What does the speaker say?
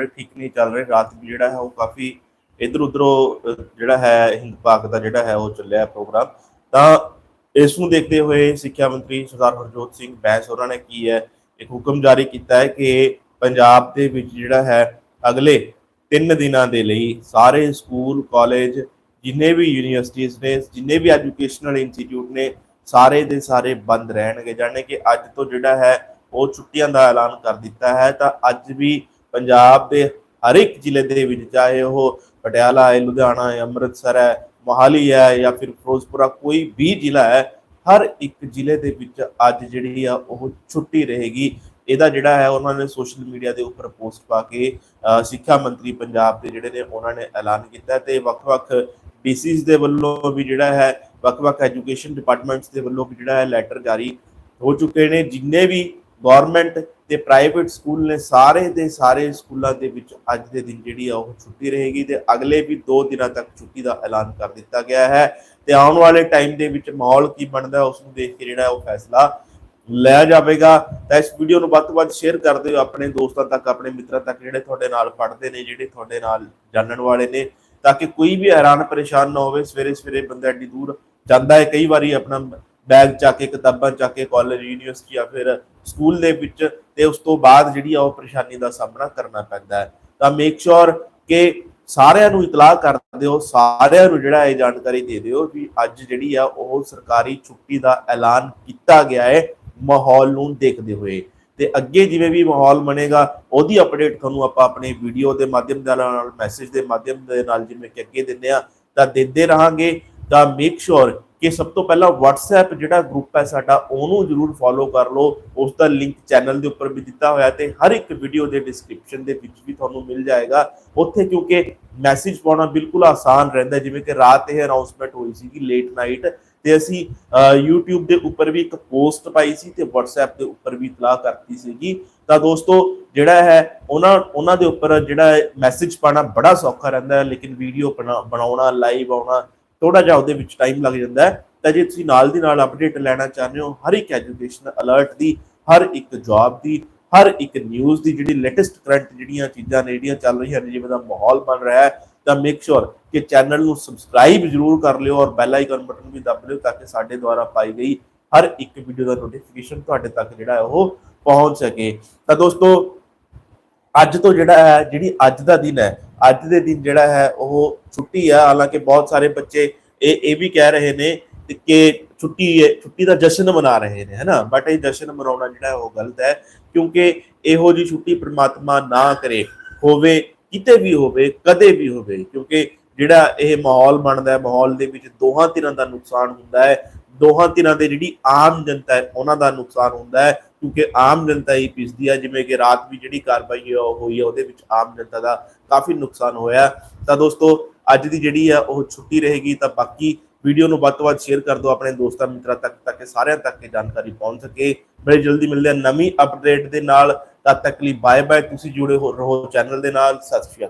ਰਹੇ, ਠੀਕ ਨਹੀਂ ਚੱਲ ਰਹੇ, ਰਾਤ ਵੀ ਜਿਹੜਾ ਹੈ ਉਹ ਕਾਫੀ ਇਧਰ ਉਧਰੋਂ ਜਿਹੜਾ ਹੈ, ਹਿੰਦ ਪਾਕ ਦਾ ਜਿਹੜਾ ਹੈ ਉਹ ਚੱਲਿਆ ਪ੍ਰੋਗਰਾਮ। ਤਾਂ ਇਸ ਨੂੰ ਦੇਖਦੇ ਹੋਏ ਸਿੱਖਿਆ ਮੰਤਰੀ ਸਰਦਾਰ ਹਰਜੋਤ ਸਿੰਘ ਬੈਂਸ ਹੋਰਾਂ ਨੇ ਕੀ ਹੈ, ਇੱਕ ਹੁਕਮ ਜਾਰੀ ਕੀਤਾ ਹੈ ਕਿ ਪੰਜਾਬ ਦੇ ਵਿੱਚ ਜਿਹੜਾ ਹੈ, ਅਗਲੇ 3 ਦਿਨਾਂ ਦੇ ਲਈ ਸਾਰੇ ਸਕੂਲ, ਕਾਲਜ, ਜਿੰਨੇ ਵੀ ਯੂਨੀਵਰਸਿਟੀਆਂ ਨੇ, ਜਿੰਨੇ ਵੀ ਐਜੂਕੇਸ਼ਨਲ ਇੰਸਟੀਚਿਊਟ ਨੇ, ਸਾਰੇ ਦੇ ਸਾਰੇ ਬੰਦ ਰਹਿਣਗੇ। ਜਾਣੇ ਕਿ ਅੱਜ ਤੋਂ ਜਿਹੜਾ ਹੈ, ਉਹ ਛੁੱਟੀਆਂ ਦਾ ਐਲਾਨ ਕਰ ਦਿੱਤਾ ਹੈ। ਤਾਂ ਅੱਜ ਵੀ ਪੰਜਾਬ ਦੇ ਹਰ ਇੱਕ ਜ਼ਿਲ੍ਹੇ ਦੇ ਵਿੱਚ, ਚਾਹੇ ਉਹ ਪਟਿਆਲਾ ਹੈ, ਲੁਧਿਆਣਾ ਹੈ, ਅੰਮ੍ਰਿਤਸਰ ਹੈ, ਮੋਹਾਲੀ ਹੈ ਜਾਂ ਫਿਰ ਫਿਰੋਜ਼ਪੁਰਾ ਕੋਈ ਵੀ ਜ਼ਿਲ੍ਹਾ ਹੈ, ਹਰ ਇੱਕ ਜ਼ਿਲ੍ਹੇ ਦੇ ਵਿੱਚ ਅੱਜ ਜਿਹੜੀ ਆ ਉਹ ਛੁੱਟੀ ਰਹੇਗੀ। ਇਹਦਾ ਜਿਹੜਾ ਹੈ, ਉਹਨਾਂ ਨੇ ਸੋਸ਼ਲ ਮੀਡੀਆ ਦੇ ਉੱਪਰ ਪੋਸਟ ਪਾ ਕੇ ਸਿੱਖਿਆ ਮੰਤਰੀ ਪੰਜਾਬ ਦੇ ਜਿਹੜੇ ਨੇ, ਉਹਨਾਂ ਨੇ ਐਲਾਨ ਕੀਤਾ ਹੈ ਤੇ ਵੱਖ-ਵੱਖ ਡੀਸੀਸ ਦੇ ਵੱਲੋਂ ਵੀ ਜਿਹੜਾ ਹੈ, ਵੱਖ-ਵੱਖ ਐਜੂਕੇਸ਼ਨ ਡਿਪਾਰਟਮੈਂਟਸ ਦੇ ਵੱਲੋਂ ਵੀ ਜਿਹੜਾ ਹੈ, ਲੈਟਰ ਜਾਰੀ ਹੋ ਚੁੱਕੇ ਨੇ। ਜਿੰਨੇ ਵੀ ਗਵਰਨਮੈਂਟ ਤੇ ਪ੍ਰਾਈਵੇਟ ਸਕੂਲ ਨੇ ਸਾਰੇ ਦੇ ਸਾਰੇ ਸਕੂਲਾਂ ਦੇ ਵਿੱਚ ਅੱਜ ਦੇ ਦਿਨ ਜਿਹੜੀ ਆ ਉਹ ਛੁੱਟੀ ਰਹੇਗੀ ਤੇ ਅਗਲੇ ਵੀ 2 ਦਿਨਾਂ ਤੱਕ ਛੁੱਟੀ ਦਾ ਐਲਾਨ ਕਰ ਦਿੱਤਾ ਗਿਆ ਹੈ। ਤੇ ਆਉਣ ਵਾਲੇ ਟਾਈਮ ਦੇ ਵਿੱਚ ਮਾਹੌਲ ਕੀ ਬਣਦਾ ਹੈ ਉਸ ਨੂੰ ਦੇਖ ਕੇ ਜਿਹੜਾ ਉਹ ਫੈਸਲਾ ਲਿਆ ਜਾਵੇਗਾ। ਤਾਂ ਇਸ ਵੀਡੀਓ ਨੂੰ ਵੱਧ ਤੋਂ ਵੱਧ ਸ਼ੇਅਰ ਕਰ ਦਿਓ ਆਪਣੇ ਦੋਸਤਾਂ ਤੱਕ, ਆਪਣੇ ਮਿੱਤਰਾਂ ਤੱਕ ਜਿਹੜੇ ਤੁਹਾਡੇ ਨਾਲ ਪੜ੍ਹਦੇ ਨੇ, ਜਿਹੜੇ ਤੁਹਾਡੇ ਨਾਲ ਜਾਣਨ ਵਾਲੇ ਨੇ, ਤਾਂ ਕਿ ਕੋਈ ਵੀ ਹੈਰਾਨ ਪਰੇਸ਼ਾਨ ਨਾ ਹੋਵੇ। ਸਵੇਰੇ ਸਵੇਰੇ ਬੰਦਾ ਐਡੀ ਦੂਰ ਜਾਂਦਾ ਹੈ। ਕਈ ਵਾਰੀ ਆਪਣਾ ਬੈਗ ਚੱਕ ਕੇ, ਕਿਤਾਬਾਂ ਚੱਕ ਕੇ ਕਾਲਜ ਯੂਨੀਵਰਸਿਟੀ ਜਾਂ ਫਿਰ ਸਕੂਲ ਦੇ ਵਿੱਚ ਤੇ ਉਸ ਤੋਂ ਬਾਅਦ ਜਿਹੜੀ ਆ ਉਹ ਪਰੇਸ਼ਾਨੀ ਦਾ ਸਾਹਮਣਾ ਕਰਨਾ ਪੈਂਦਾ ਹੈ। ਤਾਂ ਮੇਕ ਸ਼ੋਰ ਕਿ ਸਾਰਿਆਂ ਨੂੰ ਇਤਲਾਹ ਕਰ ਦਿਓ, ਸਾਰਿਆਂ ਨੂੰ ਜਿਹੜਾ ਇਹ ਜਾਣਕਾਰੀ ਦੇ ਦਿਓ ਵੀ ਅੱਜ ਜਿਹੜੀ ਆ ਉਹ ਸਰਕਾਰੀ ਛੁੱਟੀ ਦਾ ਐਲਾਨ ਕੀਤਾ ਗਿਆ ਹੈ, ਮਾਹੌਲ ਨੂੰ ਦੇਖਦੇ ਹੋਏ। ਤੇ ਅੱਗੇ ਜਿਵੇਂ ਵੀ ਮਾਹੌਲ ਬਣੇਗਾ, ਉਹਦੀ ਅਪਡੇਟ ਤੁਹਾਨੂੰ ਆਪਾਂ ਆਪਣੇ ਵੀਡੀਓ ਦੇ ਮਾਧਿਅਮ ਦੇ ਨਾਲ ਮੈਸੇਜ ਦੇ ਮਾਧਿਅਮ ਦੇ ਨਾਲ ਜਿਵੇਂ ਕਿ ਅੱਗੇ ਦਿੰਦੇ ਆ, ਤਾਂ ਦਿੰਦੇ ਰਹਾਂਗੇ। ਤਾਂ ਮੇਕ ਸ਼ੋਰ ਕਿ ਸਭ ਤੋਂ ਪਹਿਲਾਂ WhatsApp ਜਿਹੜਾ ਗਰੁੱਪ ਹੈ ਸਾਡਾ ਉਹਨੂੰ ਜਰੂਰ ਫੋਲੋ ਕਰ ਲਓ। ਉਸ ਦਾ ਲਿੰਕ ਚੈਨਲ ਦੇ ਉੱਪਰ ਵੀ ਦਿੱਤਾ ਹੋਇਆ ਤੇ ਹਰ ਇੱਕ ਵੀਡੀਓ ਦੇ ਡਿਸਕ੍ਰਿਪਸ਼ਨ ਦੇ ਵਿੱਚ ਵੀ ਤੁਹਾਨੂੰ ਮਿਲ ਜਾਏਗਾ। ਉੱਥੇ ਕਿਉਂਕਿ ਮੈਸੇਜ ਪਾਉਣਾ ਬਿਲਕੁਲ ਆਸਾਨ ਰਹਿੰਦਾ ਜਿਵੇਂ ਕਿ ਰਾਤ ਇਹ ਅਨਾਉਂਸਮੈਂਟ ਹੋਈ ਸੀਗੀ ਲੇਟ ਨਾਈਟ ਤੇ ਅਸੀਂ ਅਹ, YouTube ਦੇ ਉੱਪਰ ਵੀ ਇੱਕ ਪੋਸਟ ਪਾਈ ਸੀ ਤੇ WhatsApp ਦੇ ਉੱਪਰ ਵੀ ਇਤਲਾਹ ਕਰਤੀ ਸੀਗੀ। ਤਾਂ ਦੋਸਤੋ ਜਿਹੜਾ ਹੈ ਉਹਨਾਂ ਉਹਨਾਂ ਦੇ ਉੱਪਰ ਜਿਹੜਾ ਮੈਸੇਜ ਪਾਣਾ ਬੜਾ ਸੌਖਾ ਰਹਿੰਦਾ ਹੈ ਲੇਕਿਨ ਵੀਡੀਓ ਬਣਾਉਣਾ ਲਾਈਵ ਆਉਣਾ ਥੋੜਾ ਜਿਹਾ ਉਹਦੇ ਵਿੱਚ ਟਾਈਮ ਲੱਗ ਜਾਂਦਾ ਹੈ। ਤਾਂ ਜੇ ਤੁਸੀਂ ਨਾਲ ਦੀ ਨਾਲ ਅਪਡੇਟ ਲੈਣਾ ਚਾਹੁੰਦੇ ਹੋ, ਹਰ ਇੱਕ ਐਜੂਕੇਸ਼ਨ ਅਲਰਟ ਦੀ, ਹਰ ਇੱਕ ਜੌਬ ਦੀ, ਹਰ ਇੱਕ ਨਿਊਜ਼ ਦੀ ਜਿਹੜੀ ਲੇਟੈਸਟ ਕਰੰਟ ਜਿਹੜੀਆਂ ਚੀਜ਼ਾਂ ਨੇ, ਜਿਹੜੀਆਂ ਚੱਲ ਰਹੀਆਂ ਨੇ, ਜਿਵੇਂ ਦਾ ਮਾਹੌਲ ਬਣ ਰਿਹਾ ਹੈ, ਤਾਂ ਮੇਕ ਸ਼ੋਰ ਕਿ ਚੈਨਲ ਨੂੰ ਸਬਸਕ੍ਰਾਈਬ ਜ਼ਰੂਰ ਕਰ ਲਿਓ ਔਰ ਬੈਲ ਆਈਕਨ ਬਟਨ ਵੀ ਦਬ ਲਿਓ ਤਾਂ ਕਿ ਸਾਡੇ ਦੁਆਰਾ ਪਾਈ ਗਈ ਹਰ ਇੱਕ ਵੀਡੀਓ ਦਾ ਨੋਟੀਫਿਕੇਸ਼ਨ ਤੁਹਾਡੇ ਤੱਕ ਜਿਹੜਾ ਹੈ ਉਹ ਪਹੁੰਚ ਸਕੇ। ਤਾਂ ਦੋਸਤੋ, ਅੱਜ ਤੋਂ ਜਿਹੜਾ ਹੈ, ਜਿਹੜੀ ਅੱਜ ਦਾ ਦਿਨ ਹੈ ਅੱਜ ਦੇ ਦਿਨ ਜਿਹੜਾ ਹੈ ਉਹ ਛੁੱਟੀ ਆ। ਹਾਲਾਂਕਿ ਬਹੁਤ ਸਾਰੇ ਬੱਚੇ ਇਹ ਇਹ ਵੀ ਕਹਿ ਰਹੇ ਨੇ ਕਿ ਛੁੱਟੀ ਹੈ ਛੁੱਟੀ ਦਾ ਜਸ਼ਨ ਮਨਾ ਰਹੇ ਨੇ, ਹੈਨਾ? ਬਟ ਇਹ ਜਸ਼ਨ ਮਨਾਉਣਾ ਜਿਹੜਾ ਉਹ ਗਲਤ ਹੈ ਕਿਉਂਕਿ ਇਹੋ ਜੀ ਛੁੱਟੀ ਪ੍ਰਮਾਤਮਾ ਨਾ ਕਰੇ। ਹੋਵੇ, ਕਿਤੇ ਵੀ ਹੋਵੇ, ਕਦੇ ਵੀ ਹੋਵੇ, ਕਿਉਂਕਿ ਜਿਹੜਾ ਇਹ ਮਾਹੌਲ ਬਣਦਾ ਹੈ, ਮਾਹੌਲ ਦੇ ਵਿੱਚ ਦੋਹਾਂ ਧਿਰਾਂ ਦਾ ਨੁਕਸਾਨ ਹੁੰਦਾ ਹੈ। ਦੋਹਾਂ ਧਿਰਾਂ ਦੇ ਜਿਹੜੀ ਆਮ ਜਨਤਾ ਹੈ, ਉਹਨਾਂ ਦਾ ਨੁਕਸਾਨ ਹੁੰਦਾ ਹੈ, ਕਿਉਂਕਿ ਆਮ ਜਨਤਾ ਹੀ ਪਿਸਦੀ ਹੈ ਜਿਵੇਂ ਕਿ ਰਾਤ ਵੀ ਜਿਹੜੀ ਕਾਰਵਾਈ ਉਹ ਹੋਈ ਹੈ ਉਹਦੇ ਵਿੱਚ ਆਮ ਜਨਤਾ ਦਾ ਕਾਫੀ ਨੁਕਸਾਨ ਹੋਇਆ। ਤਾਂ ਦੋਸਤੋ, ਅੱਜ ਦੀ ਜਿਹੜੀ ਆ, ਉਹ ਛੁੱਟੀ ਰਹੇਗੀ, ਤਾਂ ਬਾਕੀ ਵੀਡੀਓ ਨੂੰ ਵੱਧ ਤੋਂ ਵੱਧ ਸ਼ੇਅਰ ਕਰ ਦਿਓ ਆਪਣੇ ਦੋਸਤਾਂ, ਮਿੱਤਰਾਂ ਤੱਕ, ਤਾਂ ਕਿ ਸਾਰਿਆਂ ਤੱਕ ਇਹ ਜਾਣਕਾਰੀ ਪਹੁੰਚ ਸਕੇ। ਬੜੇ ਜਲਦੀ ਮਿਲਦੇ ਆ ਨਵੀਂ ਅਪਡੇਟ ਦੇ ਨਾਲ। ਤਦ ਤੱਕ ਲਈ ਬਾਏ ਬਾਏ ਤੁਸੀਂ ਜੁੜੇ ਹੋ ਰਹੋ ਚੈਨਲ ਦੇ ਨਾਲ। ਸਤਿ ਸ਼੍ਰੀ ਅਕਾਲ।